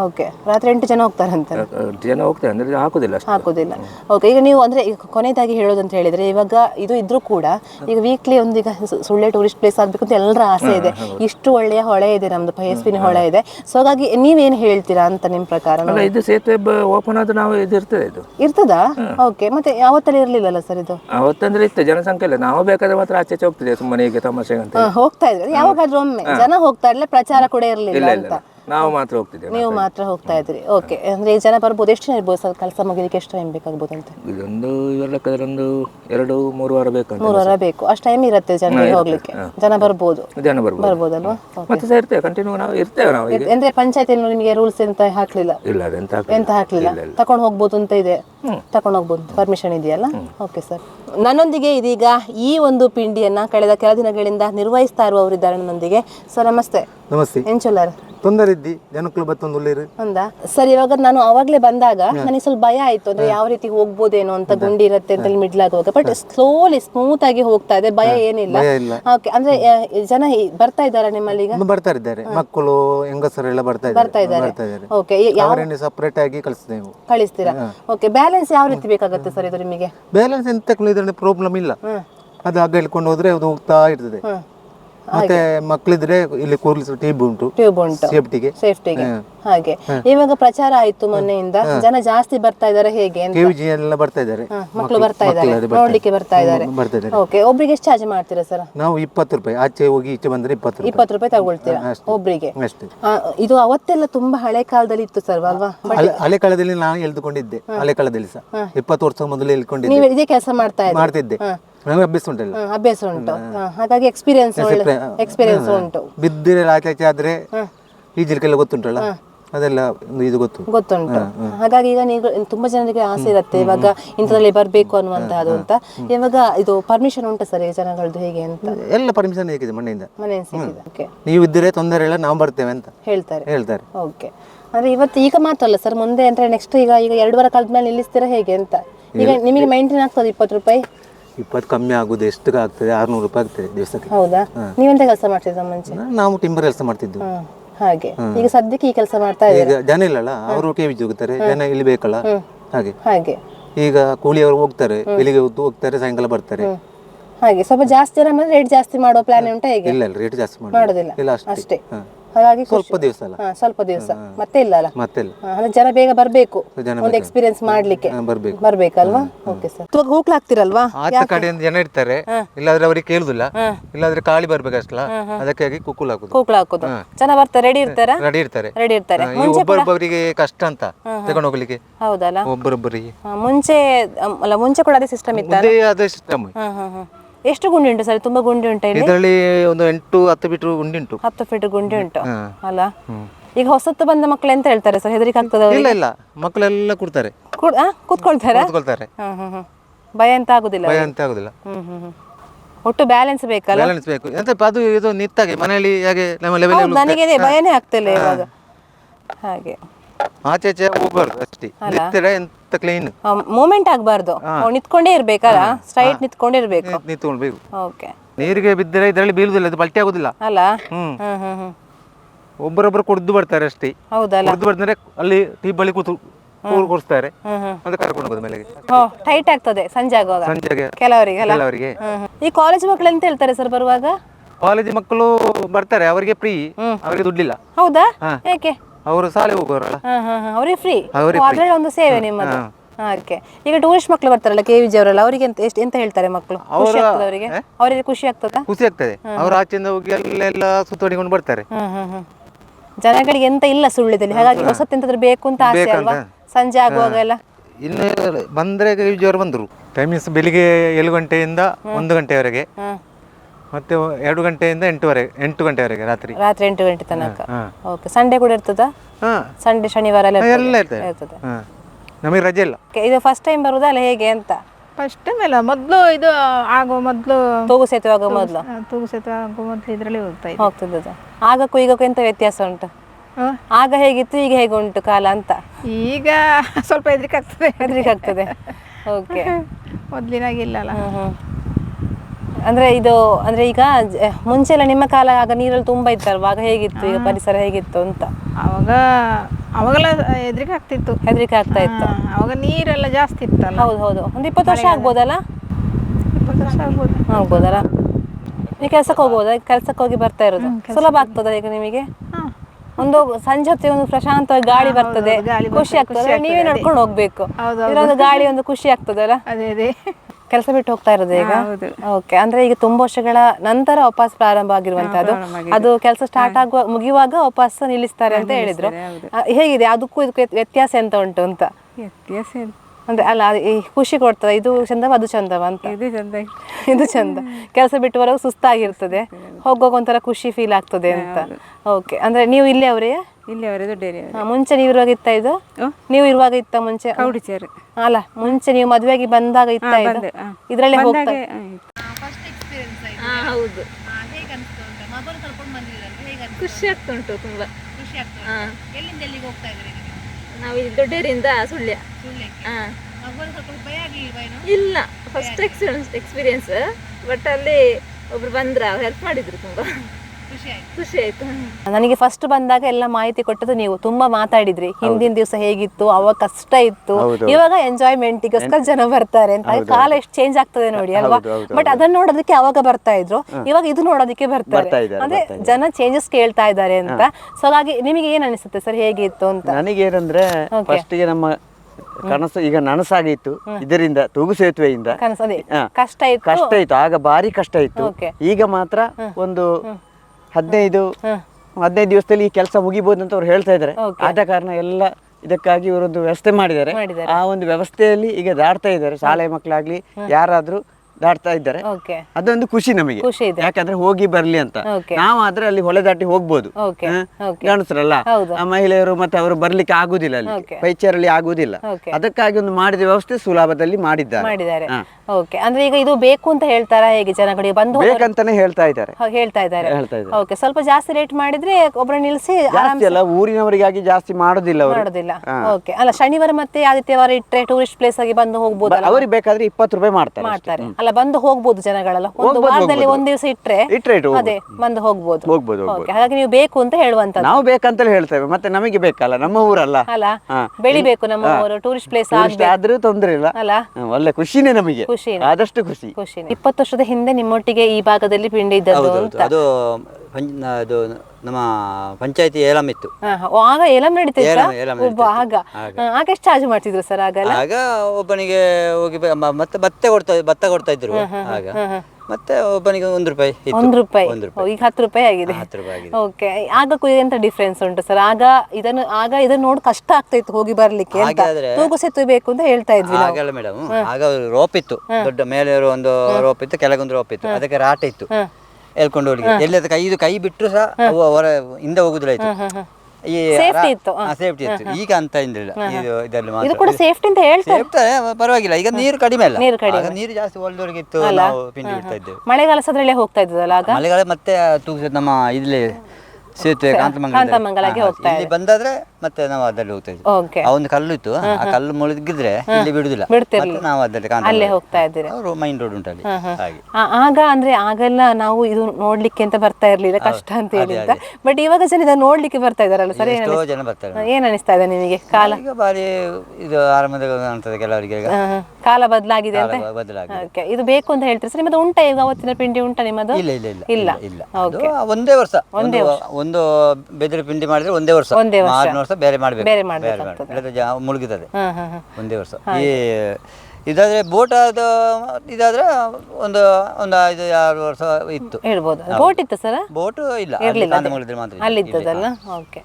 ಓಕೆ ರಾತ್ರಿ ಎಂಟು ಜನ ಹೋಗ್ತಾರಂತೆ ಎಂಟು ಜನ ಹೋಗ್ತಾರೆ ಅಂದ್ರೆ ಹಾಕುದಿಲ್ಲ ಅಷ್ಟೇ. ಹಾಕೋದಿಲ್ಲ. ಓಕೆ ಈಗ ನೀವು ಅಂದ್ರೆ ಈಗ ಕೊನೆಯದಾಗಿ ಹೇಳೋದಂತ ಹೇಳಿದ್ರೆ ಇವಾಗ ಇದು ಇದ್ರೂ ಕೂಡ ಈಗ ವೀಕ್ಲಿ ಒಂದು ಈಗ ಸು- ಸುಳ್ಳೆ ಟೂರಿಸ್ಟ್ ಪ್ಲೇಸ್ ಆಗ್ಬೇಕು ಅಂತ ಎಲ್ಲರ ಆಸೆ ಇದೆ. ಇಷ್ಟು ಒಳ್ಳೆಯ ಹೊಳೆ ಇದೆ ನಮ್ದು ಪಯಸ್ವಿನಿ ಹೊಳೆ ಇದೆ. ಸೊ ಹಾಗಾಗಿ ನೀವೇನು ಹೇಳ್ತೀರಾ ಅಂತ ನಿಮ್ಮ ಪ್ರಕಾರ? ಅಲ್ಲ ಇದು ಸೇತುವೆ ಓಪನ್ ಆದ್ರೆ ನಾವು ಇದು ಇರ್ತದೆ ಇದು. ಇರ್ತದಾ? ಓಕೆ ಮತ್ತೆ ಯಾವತ್ತಲ್ಲಿ ಇರ್ಲಿಲ್ಲಲ್ಲ ಸರ್ ಇದು? ಅವತ್ತಂದ್ರೆ ಇತ್ತು ಜನಸಂಖ್ಯೆ ಇಲ್ಲ. ನಾವು ಬೇಕಾದ್ರೆ ಮಾತ್ರ ಆಚೆ ಹೋಗ್ತಿದೆ ಸುಮ್ಮನೆ ಹೀಗೆ ತಮಾಷೆ ಅಂತ ಹಾ, ಹೋಗ್ತಾ ಇದ್ರೆ ಯಾವಾಗಾದ್ರೂ ಒಮ್ಮೆ. ಜನ ಹೋಗ್ತಾ ಇರ್ಲಿಲ್ಲ ಪ್ರಚಾರ ಕೂಡ ಇರ್ಲಿಲ್ಲ ಅಂತ. ನಾವು ಮಾತ್ರ ಹೋಗ್ತಿದ್ದೇವೆ ನೀವು ಮಾತ್ರ ಹೋಗ್ತಾ ಇದ್ರಿ. ಓಕೆ ಅಂದ್ರೆ ಈ ಜನ ಬರ್ಬೋದು ಎಷ್ಟು ಜನ ಇರ್ಬೋದು? ಸರ್ ಕೆಲಸ ಮುಗಿಲಿಕ್ಕೆ ಎಷ್ಟು ಟೈಮ್ ಬೇಕಾಗ್ಬೋದು ಅಂತ ಇದೊಂದು ಇವರ ಲೆಕ್ಕದಲ್ಲಿ ಒಂದು ಎರಡು ಮೂರು ವಾರ ಬೇಕಂತ ಮೂರು ವಾರ ಬೇಕು. ಅಷ್ಟು ಟೈಮ್ ಇರುತ್ತೆ ಜನ ಹೋಗ್ಲಿಕ್ಕೆ. ಜನ ಬರ್ಬೋದು. ಜನ ಬರ್ಬೋದು. ಬರ್ಬೋದಲ್ವಾ? ಮತ್ತೆ ಸಹ ಇರ್ತೇವೆ. ಕಂಟಿನ್ಯೂ ನಾವು ಇರ್ತೇವೆ ನಾವು ಈಗ ಅಂದ್ರೆ ಪಂಚಾಯತಿ ನಿಮಗೆ ರೂಲ್ಸ್ ಎಂತ ಹಾಕ್ಲಿಲ್ಲ. ಇಲ್ಲ ಅದೆಂತ ಎಂತ ಹಾಕ್ಲಿಲ್ಲ. ತಕೊಂಡು ಹೋಗ್ಬೋದು ಅಂತ ಇದೆ. ತಕೊಂಡು ಹೋಗ್ಬೋದು. ಪರ್ಮಿಷನ್ ಇದೆಯಲ್ಲ? ಓಕೆ ಸರ್ ನನ್ನೊಂದಿಗೆ ಇದೀಗ ಈ ಒಂದು ಪಿಂಡಿಯನ್ನ ಕಳೆದ ಕೆಲ ದಿನಗಳಿಂದ ನಿರ್ವಹಿಸ್ತಾ ಇರುವವರಿದ್ದಾರೆ ನನ್ನೊಂದಿಗೆ. ಸರ್ ನಮಸ್ತೆ. ನಮಸ್ತೆ. ಎಂಚುಲಾರ್ ತೊಂದರೆ ಇದ್ದಿ ಜನಕ್ಕಳು ಬತ್ತೊಂದು ಉಳ್ಳೇರು ಒಂದಾ ಸರ್ ಇವಾಗ ನಾನು ಅವಾಗ್ಲೇ ಬಂದಾಗ ನನಗೆ ಸ್ವಲ್ಪ ಭಯ ಆಯ್ತು. ಅಂದ್ರೆ ಯಾವ ರೀತಿ ಹೋಗ್ಬೋದೇನೋ ಅಂತ ಗುಂಡಿ ಇರುತ್ತೆ ಅಂತ ಮಿಡ್ಲ್ ಆಗುವಾಗ. ಬಟ್ ಸ್ಲೋಲಿ ಸ್ಮೂತ್ ಆಗಿ ಹೋಗ್ತಾ ಇದೆ. ಭಯ ಏನಿಲ್ಲ. ಓಕೆ ಅಂದ್ರೆ ಜನ ಬರ್ತಾ ಇದ್ದಾರೆ ನಿಮ್ಮಲ್ಲಿ ಈಗ? ಬರ್ತಾ ಇದ್ದಾರೆ. ಮಕ್ಕಳು ಹೆಂಗಸರು ಎಲ್ಲ ಬರ್ತಾ ಇದ್ದಾರೆ. ಬರ್ತಾ ಇದ್ದಾರೆ. ಓಕೆ ಯಾವ ಸಪ್ರೇಟ್ ಆಗಿ ಕಳಿಸ್ತೇವೆ ಕಳಿಸ್ತೀರಾ? ಓಕೆ ಬ್ಯಾಲೆನ್ಸ್ ಯಾವ ರೀತಿ ಬೇಕಾಗುತ್ತೆ ಸರ್ ಇದು ನಿಮಗೆ? ಬ್ಯಾಲೆನ್ಸ್ ಎಂತ ಇದರಲ್ಲಿ ಪ್ರಾಬ್ಲಮ್ ಇಲ್ಲ. ಅದು ಆಗ ಹೇಳ್ಕೊಂಡು ಹೋದ್ರೆ ಅದು ಹೋಗ್ತಾ ಇರ್ತದೆ. ಮತ್ತೆ ಮಕ್ಕಳಿದ್ರೆ ಇಲ್ಲಿ ಕೂರ್ಲಿಸ್ ಟ್ಯೂಬ್ ಉಂಟು ಟ್ಯೂಬ್ ಉಂಟು. ಸೇಫ್ಟಿಗೆ ಸೇಫ್ಟಿಗೆ ಹಾಗೆ. ಇವಾಗ ಪ್ರಚಾರ ಆಯ್ತು ಮೊನ್ನೆಯಿಂದ. ಜನ ಜಾಸ್ತಿ ಬರ್ತಾ ಇದ್ದಾರೆ ಹೇಗೆ ಕೆವಿಜಿ ಎಲ್ಲ ಬರ್ತಾ ಇದ್ದಾರೆ ಮಕ್ಕಳು ಬರ್ತಾ ಇದ್ದಾರೆ ನೋಡ್ಲಿಕ್ಕೆ ಬರ್ತಾ ಇದ್ದಾರೆ. ಬರ್ತಾ ಇದ್ದಾರೆ. ಓಕೆ ಒಬ್ರಿಗೆ ಎಷ್ಟು ಚಾರ್ಜ್ ಮಾಡ್ತೀರಾ ಸರ್ ನಾವು ಇಪ್ಪತ್ತು ರೂಪಾಯಿ. ಆಚೆ ಹೋಗಿ ಈಚೆ ಬಂದ್ರೆ ಇಪ್ಪತ್ತು ರೂಪಾಯಿ. ಇಪ್ಪತ್ತು ರೂಪಾಯಿ ತಗೊಳ್ತೀರಾ? ಒಬ್ರಿಗೆ? ಅಷ್ಟೇ. ಇದು ಅವತ್ತೆಲ್ಲ ತುಂಬಾ ಹಳೆ ಕಾಲದಲ್ಲಿ ಇತ್ತು ಸರ್ ಅಲ್ವಾ? ಹಳೆ ಕಾಲದಲ್ಲಿ ನಾನು ಎಳ್ದುಕೊಂಡಿದ್ದೆ ಹಳೆ ಕಾಲದಲ್ಲಿ ಸಹ. ಇಪ್ಪತ್ತು ವರ್ಷ ಮೊದಲು ಎಳ್ಕೊಂಡಿದ್ದೆ ನೀವು ಇದೇ ಕೆಲಸ ಮಾಡ್ತಾ ಮಾಡ್ತಿದ್ದೆ. ಅಭ್ಯಾಸ ಹ, ಅಭ್ಯಾಸ ಉಂಟು. ಹ, ಹಾಗಾಗಿ ಎಕ್ಸ್ಪೀರಿಯನ್ಸ್ ಒಳ್ಳೆ ಎಕ್ಸ್ಪೀರಿಯನ್ಸ್ ಉಂಟು. ಬಿದ್ದಿರಲ್ಲ ಆಚೆ ಆಚೆ ಆದ್ರೆ ಈಜಲಿಕ್ಕೆಲ್ಲ ಗೊತ್ತುಂಟಲ್ಲ? ಅದೆಲ್ಲ ಒಂದು ಇದು ಗೊತ್ತು. ಗೊತ್ತುಂಟು. ಹಾಗಾಗಿ ಈಗ ನೀವು ತುಂಬಾ ಜನರಿಗೆ ಆಸೆ ಇರುತ್ತೆ. ಇವಾಗ ಇಂಥದ್ರಲ್ಲಿ ಬರ್ಬೇಕು ಅನ್ನುವಂತಹದ್ದು ಅಂತ. ಇವಾಗ ಇದು ಪರ್ಮಿಷನ್ ಉಂಟಾ ಸರ್ ಈ ಜನಗಳದ್ದು ಹೇಗೆ ಅಂತ? ಎಲ್ಲ ಪರ್ಮಿಷನ್ ಹೇಗಿದೆ ಮನೆಯಿಂದ. ಮನೆ ಸಿಕ್ಕಿದೆ. ಓಕೆ. ನೀವು ಇದ್ದರೆ ತೊಂದರೆ ಇಲ್ಲ ನಾವು ಬರ್ತೇವೆ ಅಂತ. ಹೇಳ್ತಾರೆ. ಹೇಳ್ತಾರೆ. ಓಕೆ. ಅಂದ್ರೆ ಇವತ್ತು ಈಗ ಮಾತ್ರ ಅಲ್ಲ ಸರ್ ಮುಂದೆ ಅಂದ್ರೆ ನೆಕ್ಸ್ಟ್ ಈಗ ಈಗ ಎರಡು ವಾರ ಕಳೆದ ಮೇಲೆ ನಿಲ್ಲಿಸ್ತೀರಾ ಹೇಗೆ ಅಂತ? ಈಗ ನಿಮಗೆ ಮೈಂಟೈನ್ ಆಗ್ತದೆ ಇಪ್ಪತ್ತು ರೂಪಾಯಿ? ಇಪ್ಪತ್ತು ಕಮ್ಮಿ ಆಗುದು ಎಷ್ಟು ಆಗ್ತದೆ ಆರ್ನೂರು ರೂಪಾಯಿ ಆಗ್ತದೆ ದಿವಸಕ್ಕೆ. ಹೌದಾ? ನೀವೆಂತ ಕೆಲಸ ಮಾಡ್ತಿದ್ದ ಮುಂಚೆ? ನಾವು ಟಿಂಬರ್ ಕೆಲಸ ಮಾಡ್ತಿದ್ವಿ ಹಾಗೆ. ಈಗ ಸದ್ಯಕ್ಕೆ ಈ ಕೆಲಸ ಮಾಡ್ತಾ ಈಗ ಜನ ಇಲ್ಲಲ್ಲ ಅವರು ಕೆ ವಿಜಿ ಹೋಗ್ತಾರೆ ಜನ ಇಲ್ಲಿ ಬೇಕಲ್ಲ? ಹಾಗೆ. ಹಾಗೆ. ಈಗ ಕೂಲಿಯವರು ಹೋಗ್ತಾರೆ ಬೆಳಿಗ್ಗೆ ಹೊತ್ತು ಹೋಗ್ತಾರೆ ಸಾಯಂಕಾಲ ಬರ್ತಾರೆ. ಹಾಗೆ. ಸ್ವಲ್ಪ ಜಾಸ್ತಿ ಜನ ರೇಟ್ ಜಾಸ್ತಿ ಮಾಡೋ ಪ್ಲಾನ್ ಉಂಟಾ ಈಗ? ಇಲ್ಲ ಇಲ್ಲ ರೇಟ್ ಜಾಸ್ತಿ ಮಾಡಿ ಮಾಡೋದಿಲ್ಲ. ಇಲ್ಲ ಅಷ್ಟೇ. ಅಷ್ಟೇ. ಹಾ. ಹಾಗಾಗಿ ಸ್ವಲ್ಪ. ದಿವಸ ಅಲ್ಲ? ಹಾ, ಸ್ವಲ್ಪ ದಿವಸ. ಮತ್ತೆ ಇಲ್ಲ ಅಲ್ಲ? ಮತ್ತೆಲ್ಲ ಹಾ, ಅಂದ್ರೆ ಜನ ಬೇಗ ಬರ್ಬೇಕು. ಜನ ಒಂದು ಎಕ್ಸ್ಪೀರಿಯನ್ಸ್ ಮಾಡ್ಲಿಕ್ಕೆ. ಬರ್ಬೇಕು. ಬರ್ಬೇಕಲ್ವಾ? ಓಕೆ ಸರ್ ಇವಾಗ ಹೂಕ್ಲಾಗ್ತಿರಲ್ವಾ ಆತ ಕಡೆಯಿಂದ ಜನ ಇರ್ತಾರೆ. ಇಲ್ಲಾದ್ರೆ ಅವ್ರಿಗೆ ಕೇಳುದಿಲ್ಲ. ಇಲ್ಲಾದ್ರೆ ಖಾಲಿ ಬರ್ಬೇಕಷ್ಟಲ್ಲ. ಅದಕ್ಕಾಗಿ ಕುಕ್ಕುಲ್ ಹಾಕುದು. ಕೂಕ್ಲ ಹಾಕೋದು. ಜನ ಬರ್ತಾರೆ ರೆಡಿ ಇರ್ತಾರೆ? ರೆಡಿ ಇರ್ತಾರೆ. ರೆಡಿ ಇರ್ತಾರೆ. ಹಾ, ಈ ಕಷ್ಟ ಅಂತ ತಗೊಂಡು ಹೋಗ್ಲಿಕ್ಕೆ. ಹೌದಲ್ಲ? ಒಬ್ಬರೊಬ್ಬರಿಗೆ. ಹಾ, ಮುಂಚೆ ಅಮ್, ಅಲ್ಲ ಮುಂಚೆ ಕೂಡ ಅದೇ ಸಿಸ್ಟಮ್ ಇತ್ತ ಇದೇ ಅದೇ ಸಿಸ್ಟಮ್ ಹಾ ಹಾ ಹಾ. ಎಷ್ಟು ಗುಂಡಿ ಉಂಟು ಸರ್? ತುಂಬಾ ಗುಂಡಿ ಉಂಟು ಇಲ್ಲಿ? ಇದರಲ್ಲಿ ಒಂದು ಎಂಟು ಹತ್ತು ಮೀಟರ್ ಗುಂಡಿ ಉಂಟು. ಹತ್ತು ಫೀಟ್ ಗುಂಡಿ ಉಂಟು. ಅಲ್ಲ? ಈಗ ಹೊಸತ್ತು ಬಂದ ಮಕ್ಕಳು ಎಂತ ಹೇಳ್ತಾರೆ ಸರ್? ಹೆದರಿಕೆ ಆಗ್ತದ ಇಲ್ಲ ಇಲ್ಲ. ಮಕ್ಕಳೆಲ್ಲ ಕೊಡ್ತಾರೆ. ಕೂತ್ಕೊಳ್ತಾರೆ? ಹ್ಮ್ ಭಯ ಅಂತ ಆಗುದಿಲ್ಲ? ಭಯ ಅಂತ ಆಗುದಿಲ್ಲ. ಹ್ಮ್ ಹ್ಮ್ ಹ್ಮ್. ಒಟ್ಟು ಬ್ಯಾಲೆನ್ಸ್ ಬೇಕಲ್ಲ? ಬ್ಯಾಲೆನ್ಸ್ ಬೇಕು. ಎಂತ ಅದು ಇದು ನಿತ್ತಾಗೆ ಮನೆಯಲ್ಲಿ ಹಾಗೆ ನಮ್ಮ ಲೆವೆಲ್ ನನಗೆ ಭಯನೇ ಆಗ್ತಿಲ್ಲ ಇವಾಗ. ಹಾಗೆ. ಆಚೆ ಹೋಗ್ಬಾರ್ದು ಅಷ್ಟೇ. ನಿಂತಿರ ಎಂತ ಕ್ಲೀನ್ ಮೂಮೆಂಟ್ ಆಗ್ಬಾರ್ದು. ನಿಂತ್ಕೊಂಡೇ ಇರ್ಬೇಕಲ್ಲ? ಸ್ಟ್ರೈಟ್ ನಿಂತ್ಕೊಂಡೇ ಇರ್ಬೇಕು ನಿಂತ್ಕೊಳ್ಬೇಕು. ಓಕೆ ನೀರಿಗೆ ಬಿದ್ದರೆ ಇದರಲ್ಲಿ ಬೀಳುದಿಲ್ಲ ಅದು ಪಲ್ಟಿ ಆಗುದಿಲ್ಲ. ಅಲ್ಲ? ಹ್ಮ್. ಒಬ್ಬರೊಬ್ಬರು ಕುಡ್ದು ಬರ್ತಾರೆ ಅಷ್ಟೇ. ಹೌದಲ್ಲ. ಕುಡ್ದು ಬರ್ತಾರೆ ಅಲ್ಲಿ ಟೀ ಬಳಿ ಕೂತು ಕೂರು ಕೂರಿಸ್ತಾರೆ. ಮತ್ತೆ ಕರ್ಕೊಂಡು ಹೋಗೋದು ಮೇಲೆ ಟೈಟ್ ಆಗ್ತದೆ ಸಂಜೆ ಆಗುವಾಗ. ಸಂಜೆಗೆ. ಕೆಲವರಿಗೆ ಕೆಲವರಿಗೆ. ಈ ಕಾಲೇಜ್ ಮಕ್ಕಳು ಎಂತ ಹೇಳ್ತಾರೆ ಸರ್ ಬರುವಾಗ? ಕಾಲೇಜ್ ಮಕ್ಕಳು ಬರ್ತಾರೆ ಅವರಿಗೆ ಫ್ರೀ ಅವರಿಗೆ ದುಡ್ಡಿಲ್ಲ. ಹೌದಾ? ಯಾಕೆ ಅವರು ಶಾಲೆ ಹೋಗೋರಲ್ಲ ಹಾ ಹಾ ಹಾ. ಅವ್ರಿಗೆ ಫ್ರೀ ಅವ್ರಿಗೆ ಅದ್ರಲ್ಲಿ ಒಂದು ಸೇವೆ ನಿಮ್ಮದು. ಹಾಗೆ ಈಗ ಟೂರಿಸ್ಟ್ ಮಕ್ಕಳು ಬರ್ತಾರಲ್ಲ ಕೆ ವಿ ಜಿ ಅವರೆಲ್ಲ ಅವರಿಗೆ ಎಂತ ಎಷ್ಟು ಎಂತ ಹೇಳ್ತಾರೆ ಮಕ್ಕಳು ಖುಷಿ ಆಗ್ತದ ಅವರಿಗೆ? ಅವರಿಗೆ ಖುಷಿ ಆಗ್ತದಾ? ಖುಷಿ ಆಗ್ತದೆ. ಅವ್ರು ಆಚೆಯಿಂದ ಹೋಗಿ ಅಲ್ಲೆಲ್ಲ ಸುತ್ತೋಡಿಕೊಂಡು ಬರ್ತಾರೆ. ಹ್ಮ್ ಹ್ಮ್ ಹ್ಮ್ ಜನಗಳಿಗೆ ಎಂತ ಇಲ್ಲ ಸುಳ್ಳಿದಲ್ಲಿ. ಹಾಗಾಗಿ ಹೊಸತ್ತೆಂತಾದ್ರೂ ಬೇಕು ಅಂತ ಆಸೆ ಅಲ್ವಾ? ಸಂಜೆ ಆಗುವಾಗ ಎಲ್ಲ? ಇನ್ನು ಬಂದರೆ ಬಂದ್ರು. ಬಂದರು ಟೈಮಿಂಗ್ಸ್ ಬೆಳಿಗ್ಗೆ ಏಳು ಗಂಟೆಯಿಂದ ಒಂದು ಗಂಟೆವರೆಗೆ. ಹ್ಮ್ ಮತ್ತೆ ಎರಡು ಗಂಟೆಯಿಂದ ಎಂಟುವರೆಗೆ ಎಂಟು ಗಂಟೆವರೆಗೆ ರಾತ್ರಿ. ರಾತ್ರಿ ಎಂಟು ಗಂಟೆ ತನಕ. ಓಕೆ ಸಂಡೆ ಕೂಡ ಇರ್ತದ? ಹಾಂ. ಸಂಡೇ ಶನಿವಾರ ಎಲ್ಲ ಎಲ್ಲ ಇರ್ತದೆ. ಇರ್ತದೆ. ಹಾಂ. ನಮಗೆ ರಜೆ ಇಲ್ಲ. Okay, ಇದು ಫಸ್ಟ್ ಟೈಮ್ ಬರುದಾ ಅಲ್ಲ ಹೇಗೆ ಅಂತ? ಫಸ್ಟ್ ಮೇಲೆ ಮೊದಲು ಇದು ಆಗೋ ಮೊದಲು ತೂಗು ಸೇತುವೆ ಆಗೋ ಮೊದಲು? ತೂಗು ಸೇತುವೆ ಆಗೋ ಮೊದಲು ಇದರಲ್ಲಿ ಹೋಗ್ತಾ ಇದ್ದೆ. ಹೋಗ್ತಿದ್ದದ್ದು. ಆಗಕ್ಕೂ ಈಗಕ್ಕೂ ಎಂತ ವ್ಯತ್ಯಾಸ ಉಂಟು? ಹ? ಆಗ ಹೇಗಿತ್ತು ಈಗ ಹೇಗೆ ಉಂಟು ಕಾಲ ಅಂತ? ಈಗ ಸ್ವಲ್ಪ ಹೆದರಿಕೆ ಆಗ್ತದೆ. ಹೆದರಿಕೆ ಆಗ್ತದೆ. ಓಕೆ ಮೊದಲಿನಾಗ ಇಲ್ಲಲ್ಲ ಅಂದ್ರೆ ಇದು ಅಂದ್ರೆ ಈಗ ಮುಂಚೆ ಎಲ್ಲ ನಿಮ್ಮ ಕಾಲ ಆಗ ನೀರಲ್ಲಿ ತುಂಬಾ ಇತ್ತಲ್ವಾ? ಆಗ ಹೇಗಿತ್ತು ಈಗ ಪರಿಸರ ಹೇಗಿತ್ತು ಅಂತ? ಅವಾಗ ಅವಾಗೆಲ್ಲ ಹೆದರಿಕೆ ಆಗ್ತಿತ್ತು. ಹೆದರಿಕೆ ಆಗ್ತಾ ಇತ್ತು. ಅವಾಗ ನೀರೆಲ್ಲ ಜಾಸ್ತಿ ಇತ್ತಲ್ಲ. ಹೌದು ಹೌದು. ಒಂದು ಇಪ್ಪತ್ತು ವರ್ಷ ಆಗ್ಬೋದಲ್ಲ? ಇಪ್ಪತ್ತು ವರ್ಷ ಆಗ್ಬೋದು. ಆಗ್ಬೋದಲ್ಲ? ನೀವು ಕೆಲ್ಸಕ್ಕೆ ಹೋಗ್ಬೋದಾ? ಕೆಲ್ಸಕ್ಕೆ ಹೋಗಿ ಬರ್ತಾ ಇರೋದು. ಸುಲಭ ಆಗ್ತದ ಈಗ ನಿಮಗೆ? ಒಂದು ಸಂಜೆ ಹೊತ್ತಿಗೆ ಒಂದು ಪ್ರಶಾಂತವಾಗಿ ಗಾಳಿ ಬರ್ತದೆ. ಖುಷಿ ಆಗ್ತದೆ. ನೀವೇ ನಡ್ಕೊಂಡು ಹೋಗ್ಬೇಕು. ಗಾಳಿ ಒಂದು ಖುಷಿ ಆಗ್ತದಲ್ಲ? ಅದೇ ಅದೇ. ಕೆಲಸ ಬಿಟ್ಟು ಹೋಗ್ತಾ ಇರೋದು ಈಗ. ಓಕೆ ಅಂದ್ರೆ ಈಗ ತುಂಬಾ ವರ್ಷಗಳ ನಂತರ ವಾಪಸ್ ಪ್ರಾರಂಭ ಆಗಿರುವಂತದ್ದು ಅದು ಕೆಲಸ ಸ್ಟಾರ್ಟ್ ಆಗುವ ಮುಗಿಯುವಾಗ ವಾಪಸ್ ನಿಲ್ಲಿಸ್ತಾರೆ ಅಂತ ಹೇಳಿದ್ರು. ಹೇಗಿದೆ? ಅದಕ್ಕೂ ಇದಕ್ಕೂ ವ್ಯತ್ಯಾಸ ಎಂತ ಉಂಟು ಅಂತ? ವ್ಯತ್ಯಾಸ. ಅಂದ್ರೆ ಅಲ್ಲ ಈ ಖುಷಿ ಕೊಡ್ತದೆ. ಇದು ಚಂದವ ಅದು ಚಂದವ ಅಂತ. ಇದು ಚಂದ. ಇದು ಚಂದ. ಕೆಲಸ ಬಿಟ್ಟು ಬರೋ ಸುಸ್ತಾಗಿರ್ತದೆ ಹೋಗುವಾಗ ಒಂಥರ ಖುಷಿ ಫೀಲ್ ಆಗ್ತದೆ ಅಂತ. ಓಕೆ ಅಂದ್ರೆ ನೀವು ಇಲ್ಲೇ ಅವರೇ? ಇಲ್ಲಿ ಅವರೇ ದೊಡ್ಡೇರಿ ಮುಂಚೆ ನೀವು ಇರುವಾಗ ಇತ್ತ ಇದು? ನೀವು ಇರುವಾಗ ಇತ್ತ ಮುಂಚೆ? ಕೌಡಿಚೇರಿ. ಅಲ್ಲ ಮುಂಚೆ ನೀವು ಮದುವೆಗೆ ಬಂದಾಗ ಇತ್ತ ಇದು. ಇದ್ರಲ್ಲೇ ಹೋಗ್ತಾ? ಉಂಟು ತುಂಬಾ. ಖುಷಿ ಆಗ್ತಾ ಖುಷಿ ಎಲ್ಲಿಗೆ ಹೋಗ್ತಾ ಹಾ. ನಾವು ಇಲ್ಲಿ ದೊಡ್ಡೇರಿಂದ ಸುಳ್ಯ. ಹಾ. ಇಲ್ಲ ಫಸ್ಟ್ ಎಕ್ಸ್ಪೀರಿಯನ್ಸ್ ಎಕ್ಸ್ಪೀರಿಯನ್ಸ್ ಬಟ್ ಅಲ್ಲಿ ಒಬ್ರು ಬಂದ್ರ ಹೆಲ್ಪ್ ಮಾಡಿದ್ರು ತುಂಬಾ. ಖುಷಿ ಆಯ್ತು. ನನಗೆ ಫಸ್ಟ್ ಬಂದಾಗ ಎಲ್ಲ ಮಾಹಿತಿ ಕೊಟ್ಟದ್ದು ನೀವು. ತುಂಬಾ ಮಾತಾಡಿದ್ರಿ. ಹಿಂದಿನ ದಿವಸ ಹೇಗಿತ್ತು ಅವಾಗ ಕಷ್ಟ ಇತ್ತು. ಇವಾಗ ಎಂಜಾಯ್ಮೆಂಟಿಗೋಸ್ಕರ ಜನ ಬರ್ತಾರೆ ಅಂತ. ಕಾಲ ಎಷ್ಟು ಚೇಂಜ್ ಆಗ್ತದೆ ನೋಡಿ ಅಲ್ವಾ? ಬಟ್ ಅದನ್ನ ನೋಡೋದಕ್ಕೆ ಅವಾಗ ಬರ್ತಾ ಇದ್ರು. ಇವಾಗ ಇದು ನೋಡೋದಕ್ಕೆ ಬರ್ತಾರೆ. ಅಂದ್ರೆ ಜನ ಚೇಂಜಸ್ ಕೇಳ್ತಾ ಇದ್ದಾರೆ ಅಂತ. ಸೊ ಹಾಗಾಗಿ ನಿಮಗೆ ಏನ್ ಅನಿಸುತ್ತೆ ಸರ್ ಹೇಗಿತ್ತು ಅಂತ? ನನಗೇನಂದ್ರೆ ಫಸ್ಟಿಗೆ ನಮ್ಮ ಕನಸು ಈಗ ನನಸಾಗಿತ್ತು. ಇದರಿಂದ ತೂಗು ಸೇತುವೆಯಿಂದ. ಕನಸು ಕಷ್ಟ ಇತ್ತು. ಕಷ್ಟ ಇತ್ತು. ಆಗ ಭಾರಿ ಕಷ್ಟ ಇತ್ತು. ಈಗ ಮಾತ್ರ ಒಂದು ಹದಿನೈದು ಹದಿನೈದು ದಿವಸದಲ್ಲಿ ಈ ಕೆಲಸ ಮುಗಿಬಹುದು ಅಂತ ಅವ್ರು ಹೇಳ್ತಾ ಇದ್ದಾರೆ. ಆದ ಕಾರಣ ಎಲ್ಲ ಇದಕ್ಕಾಗಿ ಇವರೊಂದು ವ್ಯವಸ್ಥೆ ಮಾಡಿದ್ದಾರೆ. ಆ ಒಂದು ವ್ಯವಸ್ಥೆಯಲ್ಲಿ ಈಗ ದಾಡ್ತಾ ಇದ್ದಾರೆ. ಶಾಲೆ ಮಕ್ಕಳಾಗ್ಲಿ ಯಾರಾದ್ರೂ ದಾಟ್ತಾ ಇದ್ದಾರೆ. ಅದೊಂದು ಖುಷಿ ನಮಗೆ. ಯಾಕಂದ್ರೆ ಹೋಗಿ ಬರ್ಲಿ ಅಂತ. ನಾವು ಆದ್ರೆ ಅಲ್ಲಿ ಹೊಳೆ ದಾಟಿ ಹೋಗ್ಬೋದು. ಕಾಣಿಸ್ರಲ್ಲ ಮಹಿಳೆಯರು ಮತ್ತೆ ಅವರು ಬರ್ಲಿಕ್ಕೆ ಆಗುದಿಲ್ಲ ಅಲ್ಲಿ. ಪೈಚರ್ ಪೈಚರಲ್ಲಿ ಆಗುದಿಲ್ಲ. ಅದಕ್ಕಾಗಿ ಒಂದು ಮಾಡಿದ ವ್ಯವಸ್ಥೆ ಸುಲಭದಲ್ಲಿ ಮಾಡಿದ್ದಾರೆ. ಓಕೆ ಅಂದ್ರೆ ಈಗ ಇದು ಬೇಕು ಅಂತ ಹೇಳ್ತಾರಾ ಹೇಗೆ ಜನಗಳಿಗೆ? ಬಂದು ಬೇಕಂತಾನೆ ಹೇಳ್ತಾ ಇದ್ದಾರೆ. ಹೇಳ್ತಾ ಇದ್ದಾರೆ. ಹೇಳ್ತಾ ಇದ್ದಾರೆ. ಓಕೆ ಸ್ವಲ್ಪ ಜಾಸ್ತಿ ರೇಟ್ ಮಾಡಿದ್ರೆ ಒಬ್ಬರ ನಿಲ್ಸಿ ಅಲ್ಲ ಊರಿನವರಿಗಾಗಿ ಜಾಸ್ತಿ ಮಾಡುದಿಲ್ಲ ಅವರು. ಮಾಡೋದಿಲ್ಲ. ಓಕೆ ಅಲ್ಲ ಶನಿವಾರ ಮತ್ತೆ ಆದಿತ್ಯವಾರ ಇಟ್ಟರೆ ಟೂರಿಸ್ಟ್ ಪ್ಲೇಸ್ ಆಗಿ ಬಂದು ಹೋಗ್ಬೋದಲ್ಲ ಅವ್ರಿಗೆ ಬೇಕಾದ್ರೆ ಇಪ್ಪತ್ತು ರೂಪಾಯಿ ಮಾಡ್ತಾರೆ. ಮಾಡ್ತಾರೆ. ಅಲ್ಲ ಬಂದು ಹೋಗ್ಬೋದು ಜನಗಳೆಲ್ಲ. ಒಂದು ಹೋಗ್ಬೋದು, ವಾರದಲ್ಲಿ ಹೋಗ್ಬೋದು. ಒಂದ್ ದಿವಸ ಇಟ್ರೆ ಇಟ್ರೆ ಇಟ್ಟು ಹೋಗ್ಬೋದು. ಅದೇ ಬಂದು ಹೋಗ್ಬೋದು. ಹೋಗ್ಬೋದು, ಹೋಗ್ಬೋದು. ಹಾಗಾಗಿ ನೀವು ಬೇಕು ಅಂತ ಹೇಳುವಂತ ನಾವು ಬೇಕಂತ ಹೇಳ್ತೇವೆ ಮತ್ತೆ ನಮಗೆ ಬೇಕಲ್ಲ ನಮ್ಮ ಊರಲ್ಲ. ಅಲ್ಲ ಹಾ. ಬೆಳಿಬೇಕು ನಮ್ಮ ಊರು ಟೂರಿಸ್ಟ್ ಪ್ಲೇಸ್ ಟೂರಿಸ್ಟ್ ಆದ್ರೂ ತೊಂದ್ರೆ ಇಲ್ಲ. ಅಲ್ಲ. ಹ್ಮ್, ಒಳ್ಳೆ ಖುಷಿನೇ ನಮಗೆ. ಖುಷಿ ಆದಷ್ಟು ಖುಷಿ. ಖುಷಿ ಇಪ್ಪತ್ತು ವರ್ಷದ ಹಿಂದೆ ನಿಮ್ಮೊಟ್ಟಿಗೆ ಈ ಭಾಗದಲ್ಲಿ ಪಿಂಡಿ ಇದ್ದದ್ದು ಹೌದೌದು ಅಂತ. ಅದು ಪಂಚ್ ಅದು ನಮ್ಮ ಪಂಚಾಯತಿ ಏಲಂ ಇತ್ತು. ಹಾ, ಹಾ. ಓ, ಆಗ ಏಲಂ ನಡೀತಿತ್ತ ಏಲಂ- ಏಲಂ ಒಬ್ಬ ನಡೀತಿತ್ತು. ಆಗ. ಆಗ. ಹಾ, ಆಗ ಎಷ್ಟು ಚಾರ್ಜ್ ಮಾಡ್ತಿದ್ರು ಸರ್ ಆಗಲ್ಲ? ಆಗ ಒಬ್ಬನಿಗೆ ಹೋಗಿ ಬ- ಮ- ಮತ್ತೆ ಭತ್ತ ಕೊಡ್ತಾ ಭತ್ತ ಕೊಡ್ತಾ ಇದ್ರು. ಆಗ. ಮತ್ತೆ ಒಬ್ಬನಿಗೆ ಒಂದು ರೂಪಾಯಿ ಇತ್ತು. ಒಂದು ರೂಪಾಯಿ. ಒಂದು ಓ, ರೂಪಾಯಿ ಈಗ ಹತ್ತು ರೂಪಾಯಿ ಆಗಿದೆ. ಹತ್ತು ರೂಪಾಯಿ ಆಗಿದೆ. ಓಕೆ. ಆಗಕ್ಕೂ ಎಂತ ಡಿಫ್ರೆನ್ಸ್ ಉಂಟು ಸರ್? ಆಗ ಇದನ್ನು ಆಗ ಇದನ್ನ ನೋಡಿ ಕಷ್ಟ ಆಗ್ತಾ ಇತ್ತು ಹೋಗಿ ಬರ್ಲಿಕ್ಕೆ ಅಂತ. ಹಾಗಾದ್ರೆ- ತೂಗು ಸೇತುವೆ ಬೇಕು ಅಂತ ಹೇಳ್ತಾ ಇದ್ವಿ ನಾವು. ಆಗಲ್ಲ ಮೇಡಮ್ ಆಗ ರೋಪ್ ಇತ್ತು. ದೊಡ್ಡ ಮೇಲೆ ಇರೋ ಒಂದು ರೋಪ್ ಇತ್ತು ಕೆಳಗೊಂದು ರೋಪ್ ಇತ್ತು. ಅದಕ್ಕೆ ರಾಟ್ ಇತ್ತು. ಎಳ್ಕೊಂಡು ಹೋಗಿ ಎಲ್ಲಿ ಕೈ ಇದು ಕೈ ಬಿಟ್ಟರು ಸಹ ಅವು ಹೊರ ಹಿಂದೆ ಹೋಗುದಿಲ್ಲ ಆಯ್ತು ಈ Safety ಇತ್ತು. ಸೇಫ್ಟಿ ಇತ್ತು. ಈಗ ಅಂತ ಇಂದಿಲ್ಲ ಇದು ಇದರಲ್ಲಿ ಇದು ಕೂಡ ಸೇಫ್ಟಿ ಅಂತ ಹೇಳ್ತಾರೆ. ಪರವಾಗಿಲ್ಲ. ಈಗ ನೀರು ಕಡಿಮೆ ಅಲ್ಲ. ನೀರು ಕಡಿಮೆ. ನೀರು ಜಾಸ್ತಿ ಒಳ್ಳೆದವರೆಗೆ ಇತ್ತು ನಾವು ಪಿಂಡಿ ಬಿಡ್ತಾ ಇದ್ದೇವೆ. ಮಳೆಗಾಲ ಸದ್ರಲ್ಲೇ ಹೋಗ್ತಾ ಇದ್ದದಲ್ಲ ಆಗ? ಮಳೆಗಾಲ ಮತ್ತೆ ತೂಗಿಸ ನಮ್ಮ ಇಲ್ಲಿ ಸೇತುವೆ ಕಾಂತಮಂಗಲ ಕಾಂತಮಂಗಲಕ್ಕೆ ಹೋಗ್ತಾ ಇಲ್ಲಿ ಬಂದಾದ್ರೆ ಮತ್ತೆ ನಾವು ಅದರಲ್ಲಿ ಹೋಗ್ತಾ ಇದ್ವಿ ಆ ಒಂದು ಕಲ್ಲು ಇತ್ತು ಆ ಕಲ್ಲು ಮುಳುಗಿದ್ರೆ ಇಲ್ಲಿ ಬಿಡುದಿಲ್ಲ. ಮತ್ತೆ ನಾವು ಅದರಲ್ಲಿ ಅಲ್ಲೇ ಹೋಗ್ತಾ ಇದ್ದೀರಿ? ಅವರು ಮೈನ್ ರೋಡ್ ಉಂಟಲ್ಲಿ. ಹಾಗೆ. ಆ- ಆಗ ಅಂದ್ರೆ ಆಗೆಲ್ಲ ನಾವು ಇದು ನೋಡ್ಲಿಕ್ಕೆ ಅಂತ ಬರ್ತಾ ಇರ್ಲಿಲ್ಲ ಕಷ್ಟ ಅಂತ ಹೇಳಿ ಬಟ್ ಇವಾಗ ಜನ ಇದನ್ನ ನೋಡ್ಲಿಕ್ಕೆ ಬರ್ತಾ ಇದಾರಲ್ಲ ಸರಿ ಎಷ್ಟೋ ಜನ ಬರ್ತಾರೆ. ಏನ್ ಅನಿಸ್ತಾ ಇದೆ ನಿಮಗೆ? ಕಾಲ? ಈಗ ಬಾರಿ ಇದು ಆರಂಭದ ಕೆಲವರಿಗೆ ಈಗ. ಕಾಲ ಬದಲಾಗಿದೆ ಅಂತ? ಬದಲಾಗಿದೆ. ಇದು ಬೇಕು ಅಂತ ಹೇಳ್ತೀರಿ? ಸರ್ ನಿಮ್ಮದು ಉಂಟಾ ಈಗ ಅವತ್ತಿನ ಪಿಂಡಿ? ಉಂಟಾ ನಿಮ್ಮದು? ಇಲ್ಲ ಇಲ್ಲ ಇಲ್ಲ. ಇಲ್ಲ. ಒಂದೇ ವರ್ಷ. ಒಂದು ಒಂದು ಬೆದರಿ ಪಿಂಡಿ ಮಾಡಿದ್ರೆ ಒಂದೇ ವರ್ಷ. ಒಂದೇ ವರ್ಷ ಬೇರೆ ಮಾಡಬೇಕು. ಬೇರೆ ಮಾಡಬೇಕು. ಮುಳುಗುತ್ತದೆ ಒಂದೇ ವರ್ಷ. ಈ ಇದಾದ್ರೆ ಬೋಟ್ ಅದು ಇದಾದ್ರೆ ಒಂದು ಒಂದು ಐದು ಆರು ವರ್ಷ ಇತ್ತು. ಹೇಳ್ಬೋದು ಬೋಟ್ ಇತ್ತು ಸರ್? ಬೋಟ್ ಇಲ್ಲ. ಅಲ್ಲಿದ್ದದಲ್ಲ? ಓಕೆ.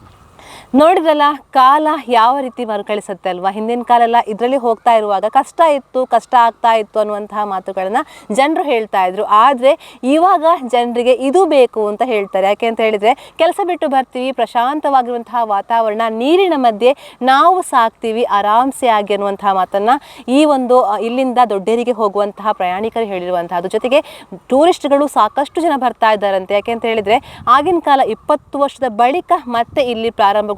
ನೋಡಿದ್ರಲ್ಲ, ಕಾಲ ಯಾವ ರೀತಿ ಮರುಕಳಿಸುತ್ತೆ ಅಲ್ವಾ? ಹಿಂದಿನ ಕಾಲ ಎಲ್ಲ ಇದರಲ್ಲಿ ಹೋಗ್ತಾ ಇರುವಾಗ ಕಷ್ಟ ಇತ್ತು, ಕಷ್ಟ ಆಗ್ತಾ ಇತ್ತು ಅನ್ನುವಂತಹ ಮಾತುಗಳನ್ನ ಜನರು ಹೇಳ್ತಾ ಇದ್ರು. ಆದರೆ ಇವಾಗ ಜನರಿಗೆ ಇದು ಬೇಕು ಅಂತ ಹೇಳ್ತಾರೆ. ಯಾಕೆ ಅಂತ ಹೇಳಿದ್ರೆ, ಕೆಲಸ ಬಿಟ್ಟು ಬರ್ತೀವಿ, ಪ್ರಶಾಂತವಾಗಿರುವಂತಹ ವಾತಾವರಣ, ನೀರಿನ ಮಧ್ಯೆ ನಾವು ಸಾಕ್ತೀವಿ, ಆರಾಮ್ಸೆ ಆಗಿ ಅನ್ನುವಂತಹ ಮಾತನ್ನ ಈ ಒಂದು ಇಲ್ಲಿಂದ ದೊಡ್ಡೇರಿಗೆ ಹೋಗುವಂತಹ ಪ್ರಯಾಣಿಕರು ಹೇಳಿರುವಂತಹದ್ದು. ಜೊತೆಗೆ ಟೂರಿಸ್ಟ್ಗಳು ಸಾಕಷ್ಟು ಜನ ಬರ್ತಾ ಇದ್ದಾರಂತೆ. ಯಾಕೆ ಅಂತ ಹೇಳಿದ್ರೆ, ಆಗಿನ ಕಾಲ ಇಪ್ಪತ್ತು ವರ್ಷದ ಬಳಿಕ ಮತ್ತೆ ಇಲ್ಲಿ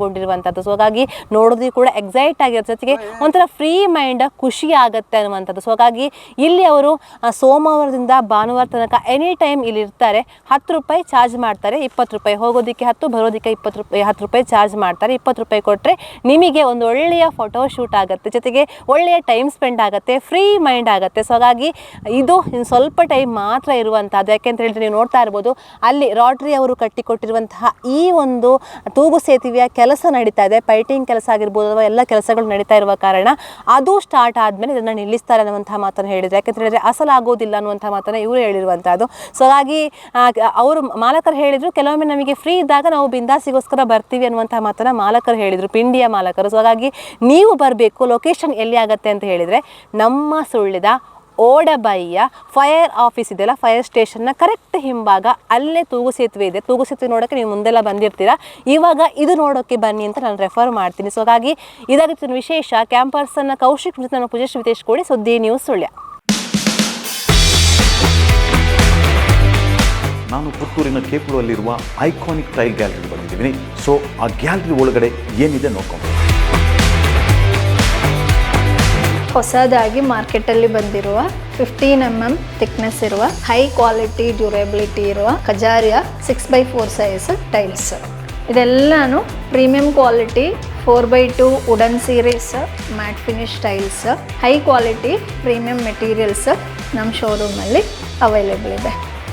ಪ್ರಾರಂಭಗೊಂಡಿರುವಂಥದ್ದು ಸೊ ಹಾಗಾಗಿ ನೋಡೋದಕ್ಕೆ ಕೂಡ ಎಕ್ಸೈಟ್ ಆಗಿರೋ ಜೊತೆಗೆ ಒಂಥರ ಫ್ರೀ ಮೈಂಡ್ ಖುಷಿ ಆಗುತ್ತೆ ಅನ್ನುವಂಥದ್ದು. ಸೊ ಹಾಗಾಗಿ ಇಲ್ಲಿ ಅವರು ಸೋಮವಾರದಿಂದ ಭಾನುವಾರ ತನಕ ಎನಿ ಟೈಮ್ ಇಲ್ಲಿ ಇರ್ತಾರೆ. ಹತ್ತು ರೂಪಾಯಿ ಚಾರ್ಜ್ ಮಾಡ್ತಾರೆ. ಇಪ್ಪತ್ತು ರೂಪಾಯಿ ಹೋಗೋದಕ್ಕೆ ಹತ್ತು ಬರೋದಕ್ಕೆ ಇಪ್ಪತ್ತು ರೂಪಾಯಿ ಹತ್ತು ರೂಪಾಯಿ ಚಾರ್ಜ್ ಮಾಡ್ತಾರೆ. ಇಪ್ಪತ್ತು ರೂಪಾಯಿ ಕೊಟ್ಟರೆ ನಿಮಗೆ ಒಂದು ಒಳ್ಳೆಯ ಫೋಟೋ ಶೂಟ್ ಆಗುತ್ತೆ. ಜೊತೆಗೆ ಒಳ್ಳೆಯ ಟೈಮ್ ಸ್ಪೆಂಡ್ ಆಗುತ್ತೆ ಫ್ರೀ ಮೈಂಡ್ ಆಗುತ್ತೆ. ಸೊ ಹಾಗಾಗಿ ಇದು ಇನ್ನು ಸ್ವಲ್ಪ ಟೈಮ್ ಮಾತ್ರ ಇರುವಂಥದ್ದು ಯಾಕೆಂತ ಹೇಳಿದ್ರೆ ನೀವು ನೋಡ್ತಾ ಇರ್ಬೋದು ಅಲ್ಲಿ ರಾಟ್ರಿ ಅವರು ಕಟ್ಟಿಕೊಟ್ಟಿರುವಂತಹ ಈ ಒಂದು ತೂಗು ಸೇತುವೆಯ ಕೆಲಸ ನಡೀತಾ ಇದೆ, ಪೈಟಿಂಗ್ ಕೆಲಸ ಆಗಿರ್ಬೋದು ಅಥವಾ ಎಲ್ಲ ಕೆಲಸಗಳು ನಡೀತಾ ಇರುವ ಕಾರಣ ಅದು ಸ್ಟಾರ್ಟ್ ಆದಮೇಲೆ ಇದನ್ನು ನಿಲ್ಲಿಸ್ತಾರೆ ಅನ್ನುವಂಥ ಮಾತನ್ನು ಹೇಳಿದರೆ. ಯಾಕಂತ ಹೇಳಿದ್ರೆ ಅಸಲಾಗೋದಿಲ್ಲ ಅನ್ನುವಂಥ ಮಾತನ್ನು ಇವರು ಹೇಳಿರುವಂಥದ್ದು ಸೊ ಹಾಗಾಗಿ ಅವರು ಮಾಲಕರು ಹೇಳಿದರು, ಕೆಲವೊಮ್ಮೆ ನಮಗೆ ಫ್ರೀ ಇದ್ದಾಗ ನಾವು ಬಿಂದಾಸಿಗೋಸ್ಕರ ಬರ್ತೀವಿ ಅನ್ನುವಂಥ ಮಾತನ್ನು ಮಾಲಕರು ಹೇಳಿದರು, ಪಿಂಡಿಯ ಮಾಲಕರು. ಸೊ ಹಾಗಾಗಿ ನೀವು ಬರಬೇಕು ಲೊಕೇಶನ್ ಎಲ್ಲಿ ಆಗತ್ತೆ ಅಂತ ಹೇಳಿದರೆ ನಮ್ಮ ಸುಳ್ಳಿದ ಓಡಬೈಯ ಫೈರ್ ಆಫೀಸ್ ಇದೆಯಲ್ಲ, ಫೈರ್ ಸ್ಟೇಷನ್ನ ಕರೆಕ್ಟ್ ಹಿಂಭಾಗ ಅಲ್ಲೇ ತೂಗು ಸೇತುವೆ ಇದೆ. ತೂಗು ಸೇತುವೆ ನೋಡೋಕ್ಕೆ ನೀವು ಮುಂದೆಲ್ಲ ಬಂದಿರ್ತೀರಾ. ಇವಾಗ ಇದು ನೋಡೋಕ್ಕೆ ಬನ್ನಿ ಅಂತ ನಾನು ರೆಫರ್ ಮಾಡ್ತೀನಿ. ಸೊ ಹಾಗಾಗಿ ಇದಾಗಿತ್ತು ವಿಶೇಷ. ಕ್ಯಾಂಪರ್ಸನ್ನು ಕೌಶಿಕ್ ನಾನು ಪೂಜೇಶ್ ವಿತೇಶ್ ಕೂಡಿ, ಸುದ್ದಿ ನ್ಯೂಸ್ ಸುಳ್ಯ. ನಾನು ಪುತ್ತೂರಿನ ಕೇಪುರಲ್ಲಿರುವ ಐಕಾನಿಕ್ ಟೈಲ್ ಗ್ಯಾಲರಿ ಬಂದಿದ್ದೀನಿ. ಸೊ ಆ ಗ್ಯಾಲರಿ ಒಳಗಡೆ ಏನಿದೆ ನೋಡ್ಕೊಂಡು ಹೊಸದಾಗಿ ಮಾರ್ಕೆಟಲ್ಲಿ ಬಂದಿರುವ ಫಿಫ್ಟೀನ್ ಎಂ ಎಂ ಥಿಕ್ನೆಸ್ ಇರುವ ಹೈ ಕ್ವಾಲಿಟಿ ಡ್ಯೂರೆಬಿಲಿಟಿ ಇರುವ Kajaria six by four size tiles ಇದೆಲ್ಲಾನು premium quality four by two wooden series matt finish tiles high quality premium materials ನಮ್ಮ ಶೋರೂಮಲ್ಲಿ ಅವೈಲೇಬಲ್ ಇದೆ.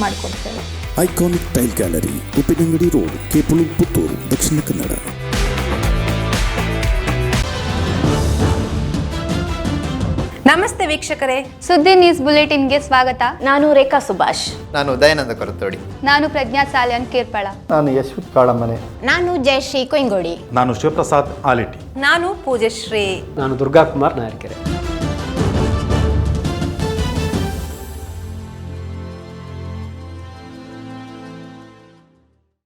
ಮಾಡಿಕೊಡ್ತೇವೆ. Iconic tile gallery Uppinangady road Kepulu Puttur Dakshina Kannada ನಮಸ್ತೆ ವೀಕ್ಷಕರೇ ಸುದ್ದಿ news ಬುಲೆಟಿನ್ಗೆ ಸ್ವಾಗತ. ನಾನು ರೇಖಾ ಸುಭಾಷ್. ನಾನು ದಯಾನಂದ ಕೊರತೋಡಿ. ನಾನು ಪ್ರಜ್ಞಾ ಸಾಲ್ಯನ್ ಕೇರ್ಪಳ. ನಾನು ಯಶ್ವಿತ್ ಕಾಳಮನೆ ನಾನು ಜಯಶ್ರೀ ಕೊಯ್ಗೋಡಿ. ನಾನು ಶಿವಪ್ರಸಾದ್ ಆಲಿಟಿ. ನಾನು ಪೂಜಶ್ರೀ. ನಾನು ದುರ್ಗಾ ಕುಮಾರ್ ನಾಯರ್ಕೆರೆ.